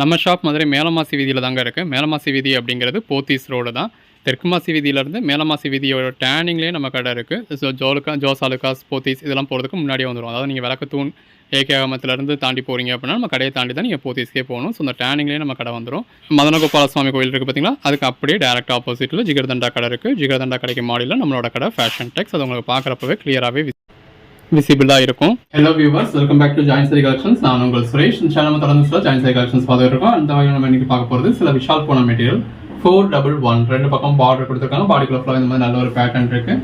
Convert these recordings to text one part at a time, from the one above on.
நம்ம ஷாப் மதுரை மேலமாசி வீதியில் தாங்க இருக்குது மேலமாசி வீதி அப்படிங்கிறது போத்தீஸ் ரோடு தான். தெற்கு மாசி வீதியிலேருந்து மேலமாசி வீதியோட டேனிங்லேயே நம்ம கடை இருக்குது ஸோ ஜோலுக்கா ஜோஸ் அலுக்காஸ் போத்தீஸ் இதெல்லாம் போகிறதுக்கு முன்னாடியே வந்துடும் அதாவது நீங்கள் விளக்கத்தூண் ஏகே அகமத்துலேருந்து தாண்டி போகிறீங்க அப்படின்னா நம்ம கடையை தாண்டி தான் நீங்கள் போத்தீஸ்க்கே போகணும். ஸோ அந்த டேனிங்லேயே நம்ம கடை வந்துடும் மதனகோபால சுவாமி கோயில் இருக்குது பார்த்தீங்களா அதுக்கு அப்படியே டேரக்ட் ஆப்போசிட்டில் ஜிகர்தண்டா கடை இருக்குது ஜிகர்தண்டா கடைக்கு மாடியில் நம்மளோட கடை ஃபேஷன் டெக்ஸ் அது உங்களுக்கு பார்க்குறப்பவே கிளியராகவே விசிபிளாக இருக்கும். Hello viewers welcome back to join sari collections நான் உங்கள் சுரேஷ். இந்த சேனல் தொடர்ந்து சில ஜாயின் சரி கலெக்ஷன்ஸ் பார்த்துட்டு இருக்கோம் அந்த வகையில் நம்ம இன்னைக்கு பார்க்க போகிறது சில விஷால் போன மெட்டீரியல் ஃபோர் டபுள் ஒன் ரெண்டு பக்கம் பார்டர் கொடுத்துருக்காங்க. பாடிக்குள்ள ஃபுல்லாக இந்த மாதிரி நல்ல ஒரு பேட்டர்ன் இருக்கு.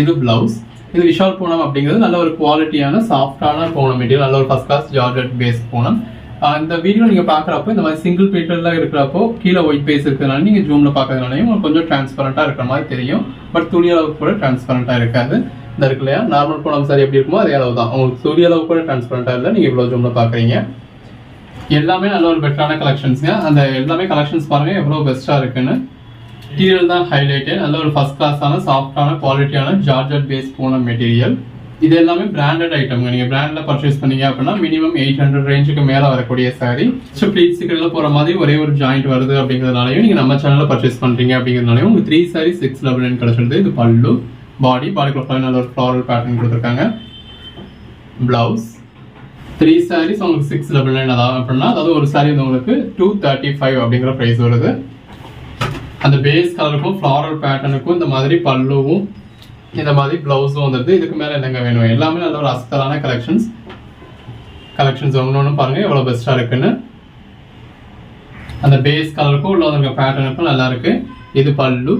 இது பிளவுஸ் இது விஷால் பூனம் அப்படிங்கிறது நல்ல ஒரு குவாலிட்டியான சாஃப்டான பூனம் மெட்டீரியல் நல்ல ஒரு first class georgette base Poonam. இந்த வீடியோ நீங்க பாக்குறப்போ இந்த மாதிரி சிங்கிள் பீட்டர்ல இருக்கிறப்போ கீழே ஒயிட் பேஸ் இருக்கிறதுனால நீங்க ஜூம்ல பாக்குறதுனாலையும் கொஞ்சம் டிரான்ஸ்பரண்டா இருக்கிற மாதிரி தெரியும். பட் துணி அளவுக்கு கூட டிரான்ஸ்பரண்டா இருக்காது. இந்த இருக்கு இல்லையா? நார்மல் பூனம் சாரி எப்படி இருக்குமோ அதே அளவு தான் உங்களுக்கு சூரிய அளவு கூட டிரான்ஸ்பரண்டா இல்லை நீங்கள் இவ்வளோ ஜூம்ல பார்க்குறீங்க எல்லாமே நல்ல ஒரு பெட்டரான கலெக்ஷன்ஸ்ங்க அந்த எல்லாமே கலெக்ஷன்ஸ் பாருங்கள் எவ்வளோ பெஸ்ட்டாக இருக்குன்னு. மெட்டீரியல் தான் ஹைலைட்டு நல்ல ஒரு ஃபர்ஸ்ட் கிளாஸான சாஃப்டான குவாலிட்டியான ஜார்ஜட் பேஸ் போன மெட்டீரியல் இது எல்லாமே பிராண்டட் ஐட்டம்ங்க நீங்கள் பிராண்டில் பர்ச்சேஸ் பண்ணீங்க அப்படின்னா மினிமம் எயிட் ஹண்ட்ரட் ரேஞ்சுக்கு மேலே வரக்கூடிய சாரி ப்ளீட் சிக்கலில் போகிற மாதிரி ஒரே ஒரு ஜாயிண்ட் வருது அப்படிங்கிறதுனாலையும் நீங்கள் நம்ம சேனலில் பர்ச்சேஸ் பண்ணுறீங்க அப்படிங்கிறதுனாலையும் உங்களுக்கு three sari six double nine கிடைச்சிருது. இது பல்லு. பாடி பாடிக்குள்ள நல்ல ஒரு ஃப்ளாரல் பேட்டர்ன் கொடுத்துருக்காங்க. ப்ளவுஸ் த்ரீ சாரீஸ் உங்களுக்கு சிக்ஸ் டபுள் நைன் அதாவது அப்படின்னா அதாவது ஒரு சாரி வந்து உங்களுக்கு டூ தேர்ட்டி ஃபைவ் அப்படிங்கிற ப்ரைஸ் வருது. அந்த பேஸ் கலருக்கும் ஃப்ளாரல் பேட்டர்னுக்கும் இந்த மாதிரி பல்லுவும் இந்த மாதிரி ப்ளவுஸும் வந்துடுது இதுக்கு மேலே என்னங்க வேணும்? எல்லாமே நல்ல ஒரு அஸ்தலான கலெக்ஷன்ஸ் கலெக்ஷன்ஸ் ஒன்று ஒன்று பாருங்கள் எவ்வளோ பெஸ்ட்டாக இருக்குன்னு. அந்த பேஸ் கலருக்கும் உள்ள வந்திருக்க பேட்டர்னுக்கும் நல்லா இருக்குது இது பல்லு.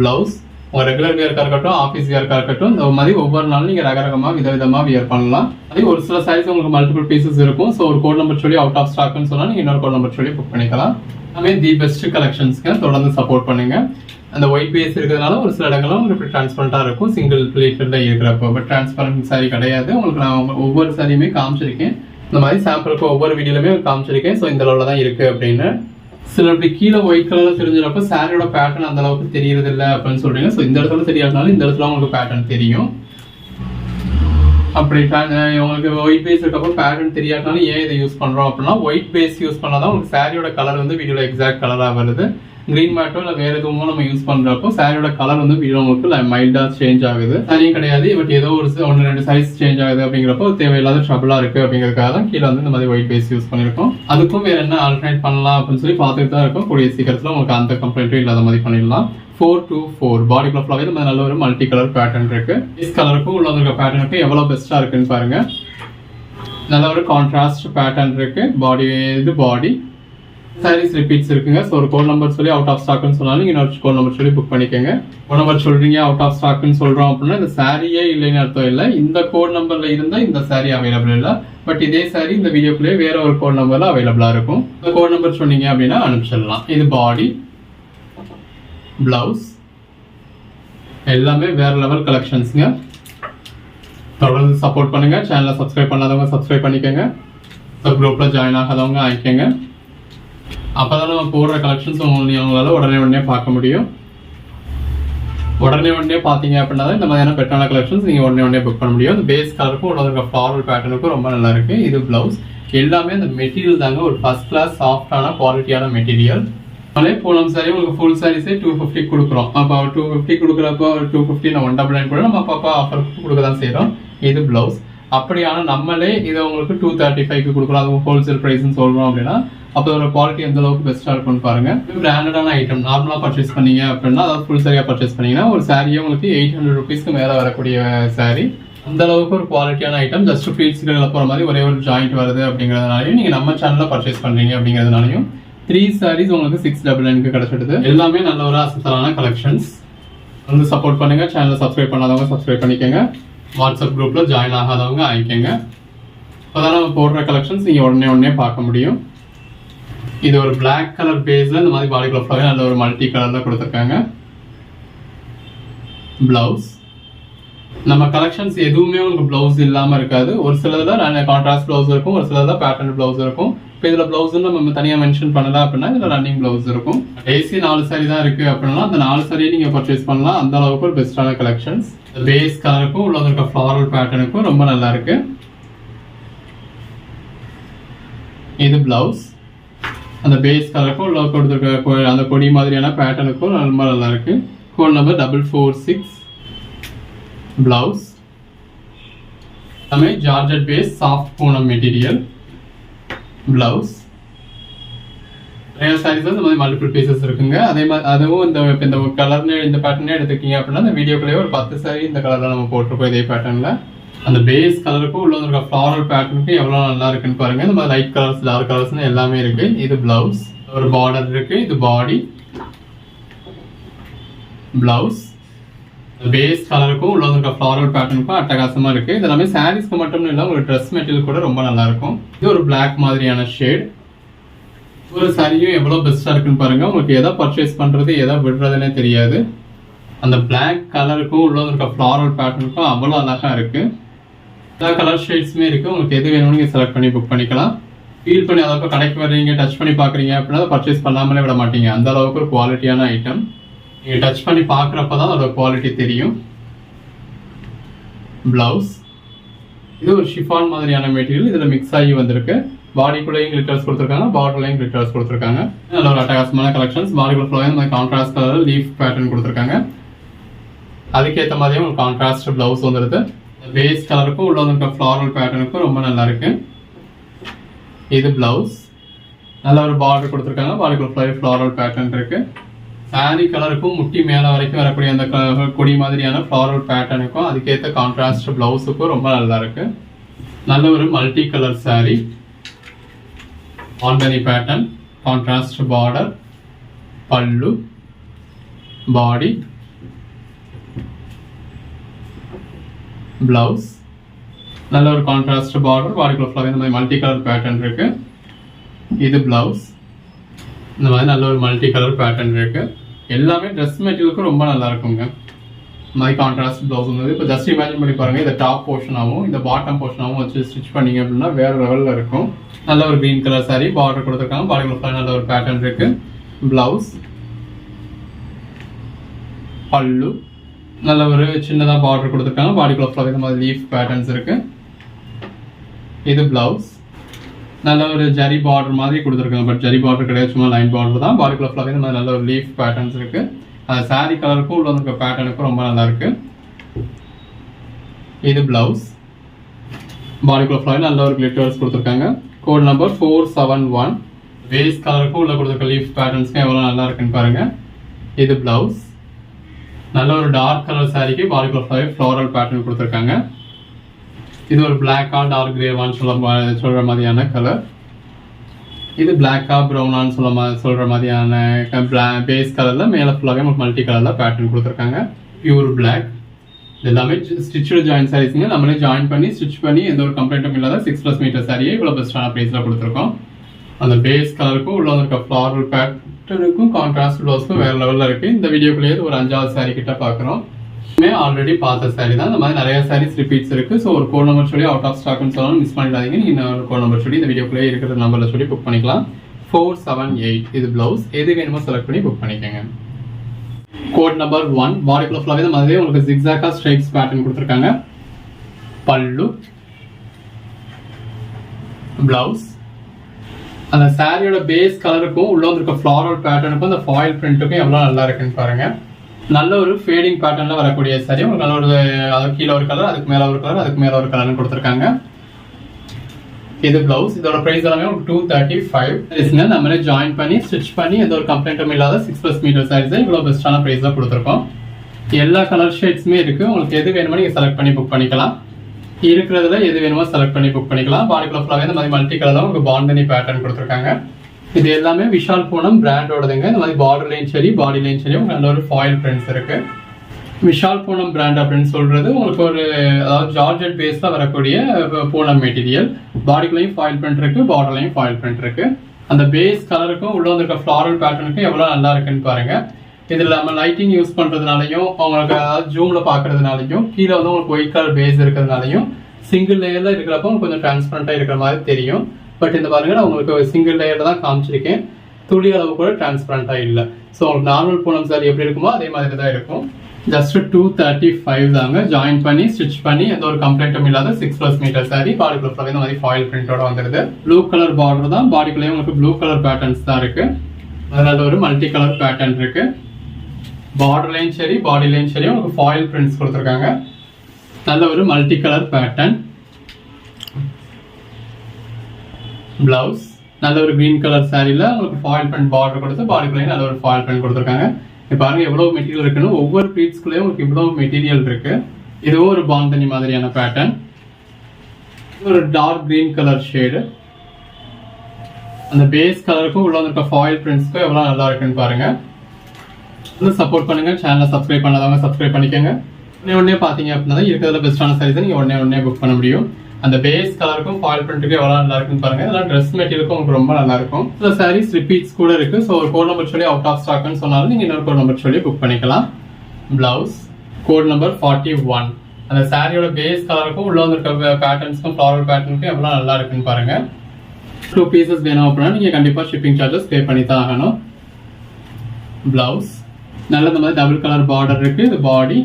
ப்ளவுஸ் உங்கள் ரெகுலர் வியர்க்காக இருக்கட்டும் ஆஃபீஸ் வியர்க்காக இருக்கட்டும் இந்த மாதிரி ஒவ்வொரு நாளும் நீங்கள் ரகரகமாக விதவிதமாக வியர் பண்ணலாம். அதே ஒரு சில சைஸ் உங்களுக்கு மல்டிபிள் பீசஸ் இருக்கும். ஸோ ஒரு கோட் நம்பர் சொல்லி அவுட் ஆஃப் ஸ்டாக்னு சொன்னால் நீங்கள் இன்னொரு கோட் நம்பர் சொல்லி புக் பண்ணிக்கலாம். எல்லாமே தி பெஸ்ட் கலெக்ஷன்ஸ்க்கு தொடர்ந்து சப்போர்ட் பண்ணுங்க. அந்த ஒயிட் பேஸ் இருக்கிறதுனால ஒரு சில இடங்களும் உங்களுக்கு டிரான்ஸ்பரண்டா இருக்கும். சிங்கிள் பிளேட்டட்ல இருக்கிறப்போ. பட் டிரான்ஸ்பரண்ட் சாரி கிடையாது. உங்களுக்கு நான் ஒவ்வொரு சாரியுமே காமிச்சிருக்கேன். இந்த மாதிரி சாம்பிளுக்கு ஒவ்வொரு வீடியோலுமே காமிச்சிருக்கேன். ஸோ இந்த அளவுல தான் இருக்குது அப்படின்னு. சில இப்படி கீழே ஒயிட் கலர்ல தெரிஞ்சிடப்ப சாரியோட பேட்டர்ன் அந்த அளவுக்கு தெரியறது இல்லை அப்படின்னு சொல்றீங்க. ஸோ இந்த இடத்துல தெரியாதனால இந்த இடத்துல உங்களுக்கு பேட்டர்ன் தெரியும். அப்படி உங்களுக்கு ஒயிட் பேஸ் இருக்கப்போ பேட்டர்ன் தெரியாதனால ஏன் இதை யூஸ் பண்றோம் அப்படின்னா ஒயிட் பேஸ் யூஸ் பண்ணாதான் உங்களுக்கு சாரியோட கலர் வந்து வீடியோல எக்ஸாக்ட் கலராக வருது. கிரீன் மேட்டோ இல்லை வேறு எதுவும் நம்ம யூஸ் பண்ணுறப்போ சாரியோட கலர் வந்து வீடியோ உங்களுக்கு மைல்டா சேஞ்ச் ஆகுது. சரியும் கிடையாது பட் ஏதோ ஒரு ஒன்று ரெண்டு சைஸ் சேஞ்ச் ஆகுது அப்படிங்கிறப்போ தேவையில்லாத ட்ரபிளாக இருக்குது அப்படிங்கிறதுக்காக தான் கீழே வந்து இந்த மாதிரி ஒயிட் பேஸ் யூஸ் பண்ணியிருக்கோம் அதுக்கும் வேறு என்ன ஆல்டர்னேட் பண்ணலாம் அப்படின்னு சொல்லி பார்த்துட்டு தான் இருக்கோம். கூடிய சீக்கிரத்தில் உங்களுக்கு அந்த கம்ப்ளைண்ட்டும் இல்லாத மாதிரி பண்ணிடலாம். ஃபோர் டூ ஃபோர் பாடி ஃபுல்லாகவே நம்ம நல்ல ஒரு மல்டி கலர் பேட்டர்ன் இருக்கு இஸ் கலருக்கும் உள்ள இருக்க பேட்டர்னுக்கும் எவ்வளோ பெஸ்ட்டாக இருக்குன்னு பாருங்கள் நல்ல ஒரு கான்ட்ராஸ்ட் பேட்டர்ன் இருக்குது பாடி இது பாடி சாரீஸ் ரிப்பீட்ஸ் இருக்குங்க. ஸோ ஒரு கோட் நம்பர் சொல்லி அவுட் ஆஃப் ஸ்டாக்னு சொன்னாலும் இன்னொரு கோட் நம்பர் சொல்லி புக் பண்ணிக்கோங்க. கோல் நம்பர் சொல்றீங்க அவுட் ஆஃப் ஸ்டாக்னு சொல்றோம் அப்படின்னா இந்த சாரியே இல்லைன்னு அர்த்தம் இல்லை. இந்த கோட் நம்பர்ல இருந்தால் இந்த சாரி அவைலபிள் இல்லை. பட் இதே சாரி இந்த வீடியோக்குள்ளேயே வேற ஒரு கோட் நம்பர்ல அவைலபிளா இருக்கும். இந்த கோல் நம்பர் சொன்னீங்க அப்படின்னா அனுப்பிச்சிடலாம். இது பாடி பிளவுஸ் எல்லாமே வேற லெவல் கலெக்ஷன்ஸுங்க தொடர்ந்து சப்போர்ட் பண்ணுங்க. சேனலை சப்ஸ்கிரைப் பண்ணாதவங்க சப்ஸ்கிரைப் பண்ணிக்கோங்க. குரூப்ல ஜாயின் ஆகாதவங்க அப்போதான் நம்ம போடுற கலெக்ஷன்ஸ் உங்களால உடனே உடனே பார்க்க முடியும். உடனே உடனே பார்த்தீங்க அப்படின்னா இந்த மாதிரியான பெட்டான கலெக்ஷன்ஸ் நீங்கள் உடனே உடனே புக் பண்ண முடியும். இந்த பேஸ் கலருக்கும் உடனே இருக்க ஃப்ளாரல் பேட்டர்னுக்கும் ரொம்ப நல்லா இருக்கு. இது பிளவுஸ் எல்லாமே அந்த மெட்டீரியல் தாங்க. ஒரு ஃபர்ஸ்ட் கிளாஸ் சாஃப்டான குவாலிட்டியான மெட்டீரியல் அதே பூனம் சாரி உங்களுக்கு ஃபுல் சாரீஸே டூ ஃபிஃப்டி கொடுக்குறோம். அப்போ டூ ஃபிஃப்டி கொடுக்குறப்போ டூ ஃபிஃப்டி நான் ஒன் டபுள் நைன் கூட நம்ம அப்பப்போ ஆஃபர் கொடுக்க தான் செய்கிறோம் இது பிளவுஸ் அப்படியான நம்மளே இதை உங்களுக்கு டூ தேர்ட்டி ஃபைவ்க்கு கொடுக்கலாம். அது ஹோல்சேல் ப்ரைஸ்னு சொல்கிறோம் அப்படின்னா அப்போ அதோட குவாலிட்டி எந்த அளவுக்கு பெஸ்ட்டாக இருக்கும்னு பாருங்கள் பிராண்டடான ஐட்டம் நார்மலாக பர்ச்சேஸ் பண்ணீங்க அப்படின்னா அதாவது ஃபுல் சாரியாக பர்ச்சேஸ் பண்ணீங்கன்னா ஒரு சாரியே உங்களுக்கு எயிட் ஹண்ட்ரட் ருபீஸ்க்கு மேலே வரக்கூடிய சாரி அந்த அளவுக்கு ஒரு குவாலிட்டியான ஐட்டம் ஜஸ்ட் ஃபீட்ஸ்களில் போகிற மாதிரி ஒரே ஒரு ஜாயிண்ட் வருது அப்படிங்கிறதுனாலையும் நீங்கள் நம்ம சேனலில் பர்ச்சேஸ் பண்ணுறீங்க அப்படிங்கிறதுனாலையும் த்ரீ சாரீஸ் உங்களுக்கு சிக்ஸ் டபுள் நைனுக்கு கிடச்சிடுது. எல்லாமே நல்ல ஒரு அசத்தலான கலெக்ஷன்ஸ் வந்து சப்போர்ட் பண்ணுங்க. சேனலை சப்ஸ்கிரைப் பண்ணாதவங்க சப்ஸ்கிரைப் பண்ணிக்கோங்க. வாட்ஸ்அப் குரூப்பில் ஜாயின் ஆகாதவங்க ஆயிக்கோங்க அதனால் நம்ம போடுற கலெக்ஷன்ஸ் நீங்கள் உடனே உடனே பார்க்க முடியும். இது ஒரு பிளாக் கலர் பேஸில் இந்த மாதிரி பாடி ஃபுல்லாகவே நல்ல ஒரு மல்டி கலரில் கொடுத்துருக்காங்க. ப்ளவுஸ் நம்ம கலெக்ஷன்ஸ் எதுவுமே உங்களுக்கு ப்ளவுஸ் இல்லாமல் இருக்காது. ஒரு சிலதுல கான்ட்ராஸ்ட் ப்ளவுஸ் இருக்கும் ஒரு சிலதில் பேட்டர்ன் ப்ளவுஸ் இருக்கும். இப்போ இதில் பிளவுஸ் நம்ம தனியாக மென்ஷன் பண்ணல அப்படின்னா இதில் ரன்னிங் ப்ளவுஸ் இருக்கும். ஏசி நாலு சாரி தான் இருக்குது அப்படின்னா அந்த நாலு சாரியை நீங்கள் பர்ச்சேஸ் பண்ணலாம். அந்த அளவுக்கு ஒரு பெஸ்ட்டான கலெக்ஷன்ஸ் பேஸ் கலருக்கும் உள்ள இருக்க ஃப்ளாரல் பேட்டர்னுக்கும் ரொம்ப நல்லா இருக்கு. இது ப்ளவுஸ் அந்த பேஸ் கலருக்கும் உள்ள கொடுத்துருக்க கொ- அந்த கொடி மாதிரியான பேட்டர்னுக்கும் ரொம்ப நல்லா இருக்கு. Phone number double four six blouse எல்லாமே georgette base soft Poonam material blouse நிறைய சாரீஸ் இந்த மாதிரி மல்டிபிள் பீசஸ் இருக்குங்க. அதே மாதிரி அதுவும் இந்த இப்போ இந்த கலர்னு இந்த பேட்டர்னே எடுத்துக்கிங்க அப்படின்னா இந்த வீடியோக்குள்ளேயே ஒரு பத்து சாரி இந்த கலரில் நம்ம போட்டிருப்போம் இதே பேட்டர்னில் அந்த பேஸ் கலருக்கும் உள்ள இருக்க ஃப்ளாரல் பேட்டர்னுக்கும் எவ்வளோ நல்லா இருக்குன்னு பாருங்க. இந்த மாதிரி லைட் கலர்ஸ் டார்க் கலர்ஸ்னு எல்லாமே இருக்கு. இது பிளவுஸ் ஒரு பார்டர் இருக்கு. இது பாடி பிளவுஸ் பேஸ் கலருக்கும் உள்ள இருக்க ஃப்ளாரல் பேட்டர்னுக்கும் அட்டகாசமா இருக்கு. இது எல்லாமே சாரீஸ்க்கு மட்டும் இல்லை உங்களுக்கு ட்ரெஸ் மெட்டீரியல் கூட ரொம்ப நல்லா இருக்கும். இது ஒரு பிளாக் மாதிரியான ஷேட் ஒரு சாரியும் எவ்வளவு பெஸ்டா இருக்குன்னு பாருங்க. உங்களுக்கு எதை பர்ச்சேஸ் பண்றது எதை விடுறதுன்னே தெரியாது. அந்த பிளாக் கலருக்கும் உள்ள இருக்க ஃப்ளாரல் பேட்டர்னுக்கும் அவ்வளோ அழகா இருக்கு. எல்லா கலர் ஷேட்ஸுமே இருக்கு. உங்களுக்கு எது வேணும்னு நீங்க செலக்ட் பண்ணி புக் பண்ணிக்கலாம். ஃபீல் பண்ணி அதாவது கடைக்கு வர்றீங்க டச் பண்ணி பாக்குறீங்க அப்படின்னா பர்ச்சேஸ் பண்ணாமலே விட மாட்டீங்க. அந்த அளவுக்கு ஒரு குவாலிட்டியான ஐட்டம் நீங்கள் டச் பண்ணி பார்க்குறப்ப தான் அதோட குவாலிட்டி தெரியும். ப்ளவுஸ் இது ஒரு ஷிஃபான் மாதிரியான மெட்டீரியல் இதில் மிக்ஸ் ஆகி வந்திருக்கு. பாடிக்குள்ளேயும் கிளிட்டர்ஸ் கொடுத்துருக்காங்க. பார்டர்லையும் கிளிட்டர்ஸ் கொடுத்துருக்காங்க. நல்ல ஒரு அட்டகாசமான கலெக்ஷன்ஸ் பாடிக்குள்ள ஃபுல்லாக இந்த கான்ட்ராஸ்ட் கலர் லீஃப் பேட்டர்ன் கொடுத்துருக்காங்க. அதுக்கேற்ற மாதிரியும் ஒரு கான்ட்ராஸ்ட் ப்ளவுஸ் வந்துருது. பேஸ் கலருக்கும் உள்ள இருக்க ஃப்ளாரல் பேட்டர்னுக்கும் ரொம்ப நல்லா இருக்கு. இது ப்ளவுஸ் நல்ல ஒரு பார்டர் கொடுத்துருக்காங்க. பாடிக்குள்ள ஃபுல்லாக ஃப்ளாரல் பேட்டர்ன் இருக்குது சாரி கலருக்கும் முட்டி மேலே வரைக்கும் வரக்கூடிய அந்த கொடி மாதிரியான ஃப்ளாரல் பேட்டர்னுக்கும் அதுக்கேற்ற கான்ட்ராஸ்ட் ப்ளவுஸுக்கும் ரொம்ப நல்லா இருக்கு. நல்ல ஒரு மல்டி கலர் சாரி ஆண்டனி பேட்டர்ன் கான்ட்ராஸ்ட் பார்டர் பல்லு பாடி பிளவுஸ் நல்ல ஒரு கான்ட்ராஸ்ட் பார்டர் பாடிக்குள்ள ஃபுல்லாக இந்த மாதிரி மல்டி கலர் பேட்டர்ன் இருக்கு. இது பிளவுஸ் இந்த மாதிரி நல்ல ஒரு மல்டி கலர் பேட்டர்ன் இருக்குது எல்லாமே ட்ரெஸ் மெட்டீரியலுக்கும் ரொம்ப நல்லா இருக்குங்க இந்த மாதிரி கான்ட்ராஸ்ட் ப்ளவுஸ் வந்து இப்போ ஜஸ்ட் இமேஜின் பண்ணி பாருங்க. இந்த டாப் போர்ஷனாகவும் இந்த பாட்டம் போர்ஷனாகவும் வச்சு ஸ்டிச் பண்ணீங்க அப்படின்னா வேறு லெவலில் இருக்கும். நல்ல ஒரு க்ரீன் கலர் சாரி பார்டர் கொடுத்துருக்காங்க. பாடிக்குள்ள ஃபுல்லாக நல்ல ஒரு பேட்டர்ன் இருக்குது ப்ளவுஸ் பல்லு. நல்ல ஒரு சின்னதாக பார்டர் கொடுத்துருக்காங்க. பாடிக்குள்ள ஃபுல்லாக இந்த மாதிரி லீஃப் பேட்டர்ன்ஸ் இருக்குது இது ப்ளவுஸ் நல்ல ஒரு ஜரி பார்டர் மாதிரி கொடுத்துருக்காங்க. பட் ஜரி பார்டர் கிடையாது. சும்மா லைன் பார்டர் தான். பாடிக்குள்ள ஃபுல்லாகவே இந்த நல்ல ஒரு லீஃப் பேட்டர்ன்ஸ் இருக்கு. அந்த saree கலருக்கும் உள்ள இருக்க பேட்டர்னுக்கும் ரொம்ப நல்லா இருக்கு. இது பிளவுஸ் பாடிக்குள்ள ஃபுல்லாகவே நல்ல ஒரு கிளிட்டர்ஸ் கொடுத்துருக்காங்க. Code number four seven one ways கலருக்கும் உள்ள கொடுத்துருக்க லீஃப் பேட்டர்ன்ஸ்க்கும் எவ்வளோ நல்லா இருக்குன்னு பாருங்க. இது பிளவுஸ் நல்ல ஒரு டார்க் கலர் சாரிக்கு பாடிக்குள்ள ஃபுல்லாகவே ஃப்ளோரல் பேட்டர்ன் கொடுத்துருக்காங்க. இது ஒரு பிளாக்கா டார்க் கிரேவான்னு சொல்ல மா- மாதிரியான கலர் இது பிளாக்கா ப்ரௌனான்னு சொல்ல மா சொல்கிற மாதிரியான பேஸ் கலரில் மேலே ஃபுல்லாகவே உங்களுக்கு மல்டி கலரில் பேட்டர்ன் கொடுத்துருக்காங்க. பியூர் பிளாக் இது எல்லாமே ஸ்டிச்சு ஜாயின் சாரீஸுங்க நம்மளே ஜாயின் பண்ணி ஸ்டிச் பண்ணி எந்த ஒரு கம்ப்ளைண்ட்டும் இல்லாத சிக்ஸ் ப்ளஸ் மீட்டர் சாரியே இவ்வளோ பெஸ்ட்டான ப்ரைஸில் கொடுத்துருக்கோம். அந்த பேஸ் கலருக்கும் உள்ள இருக்க ஃப்ளாரல் பேட்டர்னுக்கும் கான்ட்ராஸ்ட் ப்ளவுஸ்க்கும் வேறு லெவலில் இருக்குது இந்த வீடியோக்குள்ளேயே ஒரு அஞ்சாவது சாரி கிட்ட பார்க்குறோம் ஆல்ரெடி பார்த்த சாரி தான். இந்த மாதிரி நிறைய சாரீஸ் ரிப்பீட்ஸ் இருக்கு. ஸோ ஒரு கோட் நம்பர் சொல்லி அவுட் ஆஃப் ஸ்டாக்னு சொல்லலாம் மிஸ் பண்ணிடாதீங்க. இன்னொரு ஒரு கோட் நம்பர் சொல்லி இந்த வீடியோக்குள்ளே இருக்கிற நம்பரில் சொல்லி புக் பண்ணிக்கலாம். ஃபோர் செவன் எயிட் இது பிளவுஸ் எது வேணுமோ செலக்ட் பண்ணி புக் பண்ணிக்கோங்க. கோட் நம்பர் ஒன் பாடிக்குள்ள ஃபுல்லாகவே இந்த மாதிரி உங்களுக்கு ஜிக்ஸாக்கா ஸ்ட்ரைப்ஸ் பேட்டர்ன் கொடுத்துருக்காங்க. பல்லு. பிளவுஸ் அந்த சாரியோட பேஸ் கலருக்கும் உள்ள இருக்க ஃப்ளாரல் பேட்டர்னுக்கும் அந்த ஃபாயில் பிரிண்ட்டுக்கும் எவ்வளோ நல்லா இருக்குன்னு பாருங்கள் நல்ல ஒரு ஃபேடிங் பேட்டர்ன்ல வரக்கூடிய சரி உங்களுக்கு நல்ல ஒரு அது கீழே ஒரு கலர் அதுக்கு மேல ஒரு கலர் அதுக்கு மேல ஒரு கலர்னு கொடுத்துருக்காங்க. இது பிளவுஸ் இதோட பிரைஸ் எல்லாமே ஒரு டூ தேர்ட்டி ஃபைவ் நம்மளே ஜாயின் பண்ணி ஸ்டிச் பண்ணி எந்த ஒரு கம்ப்ளைண்ட்டும் இல்லாத சிக்ஸ் ப்ளஸ் மீட்டர் சாரீஸ் இவ்வளோ பெஸ்ட்டான ப்ரைஸ் கொடுத்துருக்கோம். எல்லா கலர் ஷேட்ஸுமே இருக்கு. உங்களுக்கு எது வேணுமோ நீங்க செலக்ட் பண்ணி புக் பண்ணிக்கலாம். இருக்கிறதுல எது வேணுமோ செலக்ட் பண்ணி புக் பண்ணிக்கலாம். பாடி ஃபுல்லாகவே இந்த மாதிரி மல்டி கலர்ல உங்களுக்கு பாண்டனி பேட்டர்ன் கொடுத்துருக்காங்க. இது எல்லாமே விஷால் பூனம் பிராண்டோடதுங்க. இந்த மாதிரி பார்டர்லையும் சரி பாடிலையும் சரி உங்களுக்கு நல்ல ஒரு ஃபாயில் பிரிண்ட்ஸ் இருக்கு. விஷால் பூனம் பிராண்ட் அப்படின்னு சொல்றது உங்களுக்கு ஒரு அதாவது ஜார்ஜெட் பேஸ்ல வரக்கூடிய பூனம் மெட்டீரியல் பாடிக்குள்ளேயும் ஃபாயில் பிரிண்ட் இருக்கு பார்டர்லையும் ஃபாயில் பிரிண்ட் இருக்கு. அந்த பேஸ் கலருக்கும் உள்ள வந்திருக்க ஃப்ளாரல் பேட்டர்னுக்கும் எவ்வளவு நல்லா இருக்குன்னு பாருங்க. இது இல்லாம லைட்டிங் யூஸ் பண்றதுனாலையும் அவங்களுக்கு அதாவது ஜூம்ல பாக்குறதுனாலையும் கீழே வந்து உங்களுக்கு ஒயிட் கலர் பேஸ் இருக்கிறதுனாலையும் சிங்கிள் லேயர்ல இருக்கிறப்ப கொஞ்சம் டிரான்ஸ்பரண்டா இருக்கிற மாதிரி தெரியும். பட் இந்த பாருங்க நான் உங்களுக்கு சிங்கிள் லேயர் தான் காமிச்சிருக்கேன். துளி அளவு கூட டிரான்ஸ்பரண்டா இல்லை. ஸோ உங்களுக்கு நார்மல் பூனம் சாரி எப்படி இருக்குமோ அதே மாதிரி தான் இருக்கும். ஜஸ்ட் டூ தேர்ட்டி ஃபைவ் தாங்க. ஜாயின் பண்ணி ஸ்டிச் பண்ணி எந்த ஒரு கம்ப்ளைண்ட்டும் இல்லாத சிக்ஸ் ப்ளஸ் மீட்டர் சாரி பாடிக்குள்ள ஃபுல்லாக இந்த மாதிரி ஃபாயில் பிரிண்டோட வந்துருது. ப்ளூ கலர் பார்டர் தான். பாடிக்குள்ளேயே உங்களுக்கு ப்ளூ கலர் பேட்டர்ன்ஸ் தான் இருக்கு. அதனால ஒரு மல்டி கலர் பேட்டர்ன் இருக்கு. பார்டர்லையும் சரி பாடிலையும் சரி உங்களுக்கு ஃபாயில் பிரிண்ட்ஸ் கொடுத்துருக்காங்க. நல்ல ஒரு மல்டி கலர் பேட்டர்ன் பிளவுஸ் நல்ல ஒரு க்ரீன் கலர் சாரியில் உங்களுக்கு ஃபாயில் பிரிண்ட் பார்டர் கொடுத்து பாடிக்குள்ளேயும் நல்ல ஒரு ஃபாயில் பிரிண்ட் கொடுத்துருக்காங்க. இப்போ பாருங்க எவ்வளோ மெட்டீரியல் இருக்குன்னு. ஒவ்வொரு பீட்ஸ்குள்ளேயும் உங்களுக்கு இவ்வளோ மெட்டீரியல் இருக்கு. இதுவும் ஒரு பாந்தனி மாதிரியான பேட்டர்ன் ஒரு டார்க் க்ரீன் கலர் ஷேடு அந்த பேஸ் கலருக்கும் உள்ள இருக்க ஃபாயில் பிரிண்ட்ஸ்க்கும் எவ்வளோ நல்லா இருக்குன்னு பாருங்க. வந்து சப்போர்ட் பண்ணுங்க. சேனலை சப்ஸ்கிரைப் பண்ணாதவங்க சப்ஸ்கிரைப் பண்ணிக்கோங்க. உடனே உடனே பார்த்தீங்க அப்படின்னா இருக்கிறதுல பெஸ்ட்டான சாரீஸ் நீங்கள் உடனே உடனே புக் பண்ண முடியும். அந்த பேஸ் கலருக்கும் ஃபால் பிரிண்ட்டுக்கும் எவ்வளோ நல்லா இருக்குன்னு பாருங்க. இதெல்லாம் ட்ரெஸ் மெட்டீரியலுக்கும் உங்களுக்கு ரொம்ப நல்லா இருக்கும். சில சாரீஸ் ரிப்பீட்ஸ் கூட இருக்கு. ஸோ ஒரு கோட் நம்பர் சொல்லி அவுட் ஆஃப் ஸ்டாக்னு சொன்னாலும் நீங்கள் இன்னொரு கோட் நம்பர் சொல்லி புக் பண்ணிக்கலாம். Blouse code number forty one அந்த சாரியோட பேஸ் கலருக்கும் உள்ள வந்திருக்க பேட்டர்ன்ஸ்க்கும் ஃப்ளாரல் பேட்டர்னுக்கும் எவ்வளோ நல்லா இருக்குன்னு பாருங்க. டூ பீசஸ் வேணும் அப்படின்னா நீங்கள் கண்டிப்பாக ஷிப்பிங் சார்ஜஸ் பே பண்ணி தான் ஆகணும். பிளவுஸ் நல்ல இந்த மாதிரி டபுள் கலர் பார்டர் இருக்கு. இது பாடி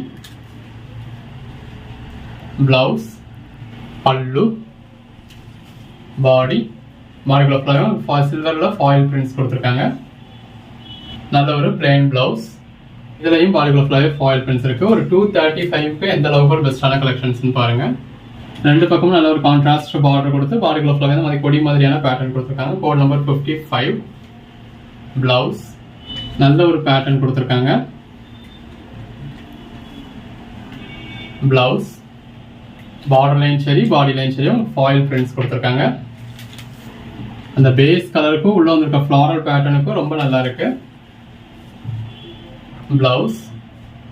பிளவுஸ் பல்லு பாடி பாடிக்குள்ள ஃபுல்லாக சில்வரில் ஃபாயில் பிரிண்ட்ஸ் கொடுத்துருக்காங்க. நல்ல ஒரு பிளெயின் ப்ளவுஸ் இதுலையும் பாடிக்குள்ள ஃபுல்லாகவே ஃபாயில் பிரிண்ட்ஸ் இருக்குது ஒரு டூ தேர்ட்டி ஃபைவ்க்கு எந்த அளவுக்கு ஒரு பெஸ்ட்டான கலெக்ஷன்ஸ்னு பாருங்கள் ரெண்டு பக்கமும் நல்ல ஒரு கான்ட்ராஸ்ட் பார்டர் கொடுத்து பாடிக்குள்ள ஃபுல்லாகவே மாதிரி கொடி மாதிரியான பேட்டர்ன் கொடுத்துருக்காங்க. Code number fifty five blouse நல்ல ஒரு பேட்டர்ன் கொடுத்துருக்காங்க. ப்ளவுஸ் பார்டர்லையும் சரி பாடி பாடிலையும் சரி ஃபாயில் பிரிண்ட்ஸ் கொடுத்துருக்காங்க. அந்த பேஸ் கலருக்கும் உள்ளே வந்திருக்க ஃப்ளாரல் பேட்டர்னுக்கும் ரொம்ப நல்லா இருக்கு. ப்ளவுஸ்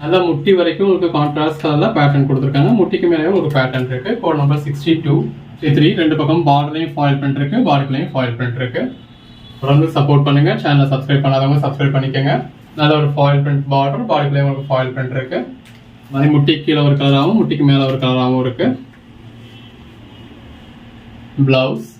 நல்லா முட்டி வரைக்கும் உங்களுக்கு கான்ட்ராஸ்ட் கலர்ல பேட்டர்ன் கொடுத்துருக்காங்க. முட்டிக்கு மேலேயும் உங்களுக்கு பேட்டர்ன் இருக்கு. Code number sixty two three ரெண்டு பக்கம் பார்டர்லையும் ஃபாயில் பிரிண்ட் இருக்கு பாடிக்குலையும் ஃபாயில் பிரிண்ட் இருக்கு. தொடர்ந்து சப்போர்ட் பண்ணுங்க. சேனலை சப்ஸ்கிரைப் பண்ணாதவங்க சப்ஸ்கிரைப் பண்ணிக்கோங்க. நல்ல ஒரு ஃபாயில் பிரிண்ட் பார்டர் பாடிக்குள்ளேயும் உங்களுக்கு ஃபாயில் பிரிண்ட் இருக்கு. மாதிரி முட்டிக்கு கீழே ஒரு கலராகவும் முட்டிக்கு மேலே ஒரு கலராகவும் இருக்குது பிளவுஸ்